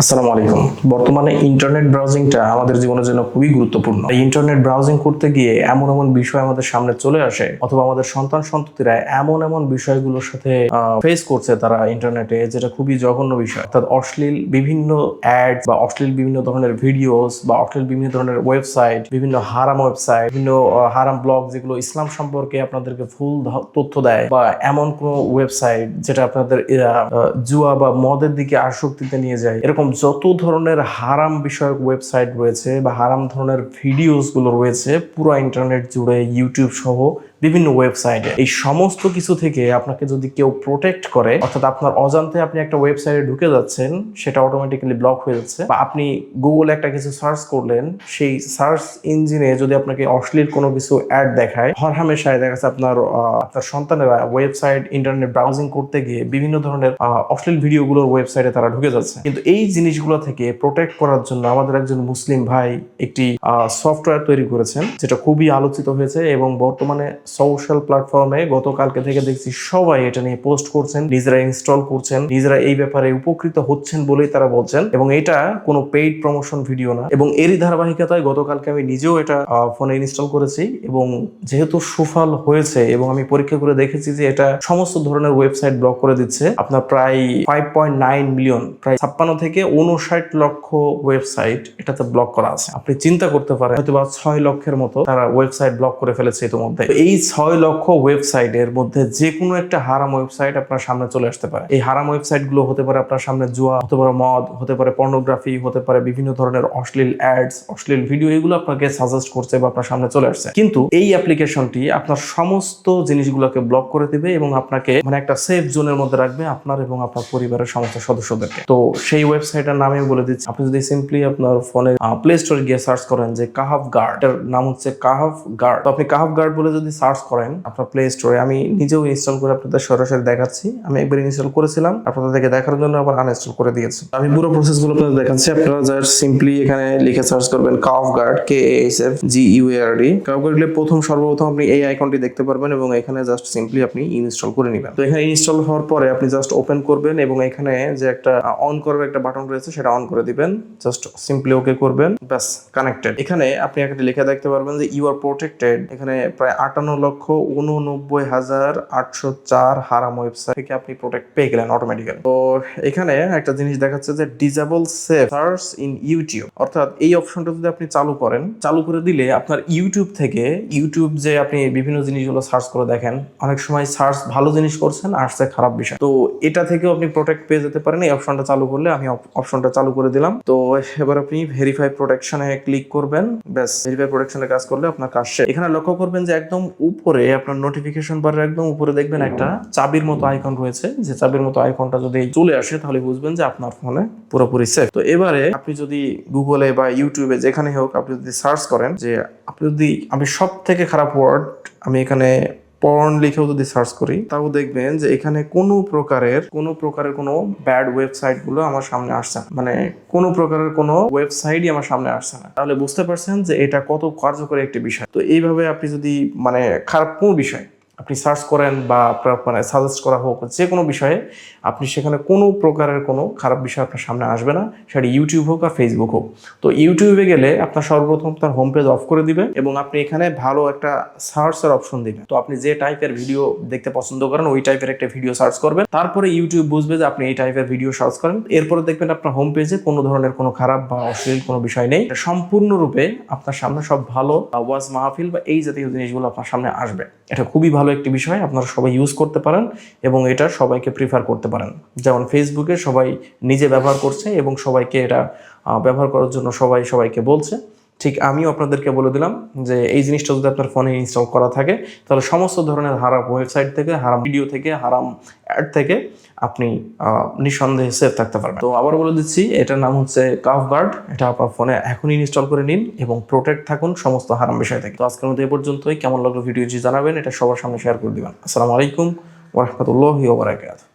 আসসালামু আলাইকুম। বর্তমানে ইন্টারনেট ব্রাউজিংটা আমাদের জীবনের জন্য খুবই গুরুত্বপূর্ণ। ইন্টারনেট ব্রাউজিং করতে গিয়ে এমন এমন বিষয় আমাদের সামনে চলে আসে, অথবা আমাদের সন্তান সন্ততিরা এমন এমন বিষয়গুলোর সাথে ফেস করছে তারা ইন্টারনেটে যেটা খুবই জঘন্য বিষয়। অর্থাৎ অশ্লীল বিভিন্ন অ্যাড বা অশ্লীল বিভিন্ন ধরনের ভিডিওস বা অশ্লীল বিভিন্ন ধরনের ওয়েবসাইট বিভিন্ন হারাম ওয়েবসাইট বিভিন্ন হারাম ব্লগ যেগুলো ইসলাম সম্পর্কে আপনাদেরকে ফুল তথ্য দেয়, বা এমন কোনো ওয়েবসাইট যেটা আপনাদের জুয়া বা মদের দিকে আসক্তিতে নিয়ে যায়, এরকম যত ধরনের হারাম বিষয়ক ওয়েবসাইট রয়েছে বা হারাম ধরনের ভিডিওসগুলো রয়েছে, পুরো ইন্টারনেট জুড়ে ইউটিউব সহ বিভিন্ন ওয়েবসাইটে এই সমস্ত কিছু থেকে আপনাকে যদি কেউ প্রোটেক্ট করে, অর্থাৎ আপনার অজান্তে আপনি একটা ওয়েবসাইটে ঢুকে যাচ্ছেন, সেটা অটোমেটিক্যালি ব্লক হয়ে যাচ্ছে। বা আপনি গুগলে একটা কিছু সার্চ করলেন, সেই সার্চ ইঞ্জিনে যদি আপনাকে অশ্লীল কোনো কিছু অ্যাড দেখায় হর হামেশায় দেখা যাচ্ছে আপনার আপনার সন্তানেরা ওয়েবসাইট ইন্টারনেট ব্রাউজিং করতে গিয়ে বিভিন্ন ধরনের অশ্লীল ভিডিওগুলোর ওয়েবসাইটে তারা ঢুকে যাচ্ছে। কিন্তু এই জিনিসগুলো থেকে প্রোটেক্ট করার জন্য আমাদের একজন মুসলিম ভাই একটি সফটওয়্যার তৈরি করেছেন, যেটা খুবই আলোচিত হয়েছে এবং বর্তমানে সোশ্যাল প্ল্যাটফর্মে গতকালকে থেকে দেখছি সবাই এটা নিয়ে পোস্ট করছেন, নিজেরা ইনস্টল করছেন, নিজেরা এই ব্যাপারে উপকৃত হচ্ছেন বলেই তারা বলছেন এবং এটা কোনো পেইড প্রমোশন ভিডিও না এবং এরই ধারাবাহিকতায় গতকালকে আমি নিজেও এটা ফোনে ইনস্টল করেছি এবং যেহেতু সুফল হয়েছে এবং আমি পরীক্ষা করে দেখেছি যে এটা সমস্ত ধরনের ওয়েবসাইট ব্লক করে দিচ্ছে, আপনার প্রায় ফাইভ পয়েন্ট নাইন মিলিয়ন প্রায় ছাপ্পান্ন থেকে উনষাট লক্ষ ওয়েবসাইট এটাতে ব্লক করা আছে। আপনি চিন্তা করতে পারেন হয়তো বা ছয় লক্ষের মতো তারা ওয়েবসাইট ব্লক করে ফেলেছে ইতিমধ্যে। এই ছয় লক্ষ ওয়েবসাইটের মধ্যে যে কোনো একটা হারাম ওয়েবসাইট আপনার সামনে চলে আসতে পারে। এই হারাম ওয়েবসাইটগুলো হতে পারে আপনার সামনে জুয়া, হতে পারে মদ, হতে পারে পর্নোগ্রাফি হতে পারে বিভিন্ন ধরনের অশ্লীল অ্যাডস অশ্লীল ভিডিও এগুলো আপনাকে সাজেস্ট করছে বা আপনার সামনে চলে আসছে। কিন্তু এই অ্যাপ্লিকেশনটি আপনার সমস্ত জিনিসগুলোকে ব্লক করে দিবে এবং আপনাকে মানে একটা সেফ জোনের মধ্যে রাখবে আপনার এবং আপনার পরিবারের সমস্ত সদস্যদেরকে। তো সেই ওয়েবসাইটের নামে বলে দিচ্ছি, আপনি যদি সিম্পলি আপনার ফোনে প্লে স্টোরে গিয়ে সার্চ করেন যে কাহাফ গার্ড এটার নাম হচ্ছে কাহাফ গার্ড তো আপনি কাহাফ গার্ড বলে যদি সার্চ করেন আপনার প্লে স্টোরে আমি নিজেও ইনস্টল করে আপনাদের সরাসরি দেখাচ্ছি। আমি একবার ইনস্টল করেছিলাম আপনাদেরকে দেখার জন্য আবার আনইনস্টল করে দিয়েছি। আমি পুরো প্রসেসগুলো আপনাদের দেখাচ্ছি। আপনারা জাস্ট সিম্পলি এখানে লিখে সার্চ করবেন cuff guard K S F G U R D cuff guard প্রথম সর্বপ্রথম আপনি এই আইকনটি দেখতে পারবেন এবং এখানে জাস্ট সিম্পলি আপনি ইনস্টল করে নেবেন। তো এখানে ইনস্টল হওয়ার পরে আপনি জাস্ট ওপেন করবেন এবং এখানে যে একটা অন করার একটা বাটন রয়েছে, সেটা অন করে দিবেন। জাস্ট সিম্পলি ওকে করবেন। ব্যাস কানেক্টেড এখানে আপনি একটা লেখা দেখতে পারবেন যে ইউ আর প্রোটেক্টেড এখানে প্রায় আটান্ন লক্ষ উননব্বই হাজার আটশো চার হারাম ওয়েবসাইট থেকে আপনি প্রোটেক্ট পেয়ে গেলেন অটোমেটিক্যালি তো এখানে একটা জিনিস দেখাচ্ছে যে disable save search in YouTube অর্থাৎ এই অপশনটা যদি আপনি চালু করেন, চালু করে দিলে আপনার ইউটিউব থেকে ইউটিউব যে আপনি বিভিন্ন জিনিসগুলো সার্চ করে দেখেন, অনেক সময় সার্চ ভালো জিনিস করছেন আসছে খারাপ বিষয়। তো এটা থেকেও আপনি প্রোটেক্ট পেয়ে যেতে পারেন, এই অপশনটা চালু করলে আমি অপশনটা চালু করে দিলাম। তো এবার আপনি ভেরিফাই প্রোটেকশনে ক্লিক করবেন, ব্যাস ভেরিফাই প্রোটেকশনে কাজ করলে আপনার কাজ শেষ। এখানে লক্ষ্য করবেন যে একদম উপরে আপনার নোটিফিকেশন বারের একদম উপরে দেখবেন একটা চাবির মতো আইকন রয়েছে। যে চাবির মতো আইকনটা যদি চলে আসে, তাহলে বুঝবেন যে আপনার ফোনে পুরোপুরি সেফ তো এবারে আপনি যদি গুগলে বা ইউটিউবে যেখানে হোক, আপনি যদি সার্চ করেন যে, আপনি যদি, আমি সব থেকে খারাপ ওয়ার্ড আমি এখানে পর্ন লিখেও যদি সার্চ করি, তাও দেখবেন যে এখানে কোনো প্রকারের কোনো প্রকারের কোনো ব্যাড ওয়েবসাইটগুলো আমার সামনে আসছে না। মানে কোনো প্রকারের কোনো ওয়েবসাইটই আমার সামনে আসছে না। তাহলে বুঝতে পারছেন যে এটা কত কার্যকরী একটি বিষয়। তো এইভাবে আপনি যদি মানে খারাপ কোনো বিষয় আপনি সার্চ করেন বা আপনার মানে সাজেস্ট করা হোক, যে কোনো বিষয়ে আপনি সেখানে কোনো প্রকারের কোনো খারাপ বিষয় আপনার সামনে আসবে না। সেটা ইউটিউব হোক আর ফেসবুক হোক। তো ইউটিউবে গেলে আপনার সর্বপ্রথম তার হোম পেজ অফ করে দিবে এবং আপনি এখানে ভালো একটা সার্চের অপশন দিবেন। তো আপনি যে টাইপের ভিডিও দেখতে পছন্দ করেন, ওই টাইপের একটা ভিডিও সার্চ করবেন। তারপরে ইউটিউব বুঝবে যে আপনি এই টাইপের ভিডিও সার্চ করেন। এরপরে দেখবেন আপনার হোম পেজে কোনো ধরনের কোনো খারাপ বা অশ্লীল কোনো বিষয় নেই। সম্পূর্ণরূপে আপনার সামনে সব ভালো ওয়াজ মাহফিল বা এই জাতীয় জিনিসগুলো আপনার সামনে আসবে। এটা খুবই ভালো একটি বিষয় আপনারা সবাই ইউজ করতে পারেন এবং এটা সবাইকে প্রিফার করতে পারেন। যেমন ফেসবুকে সবাই নিজে ব্যবহার করছে এবং সবাইকে এটা ব্যবহার করার জন্য সবাই সবাইকে বলছে। ঠিক আমিও আপনাদেরকে বলে দিলাম যে এই জিনিসটা যদি আপনার ফোনে ইনস্টল করা থাকে, তাহলে সমস্ত ধরনের হারাম ওয়েবসাইট থেকে, হারাম ভিডিও থেকে, হারাম অ্যাড থেকে আপনি নিঃসন্দেহে সেফ থাকতে পারবেন। তো আবার বলে দিচ্ছি, এটার নাম হচ্ছে কাফ গার্ড এটা আপনার ফোনে এখনই ইনস্টল করে নিন এবং প্রোটেক্ট থাকুন সমস্ত হারাম বিষয় থেকে। তো আজকের মতো এ পর্যন্তই। কেমন লাগল ভিডিওটি জানাবেন, এটা সবার সামনে শেয়ার করে দিবেন। আসসালামু আলাইকুম ওরহমতুল্লাহি ওবরাকাত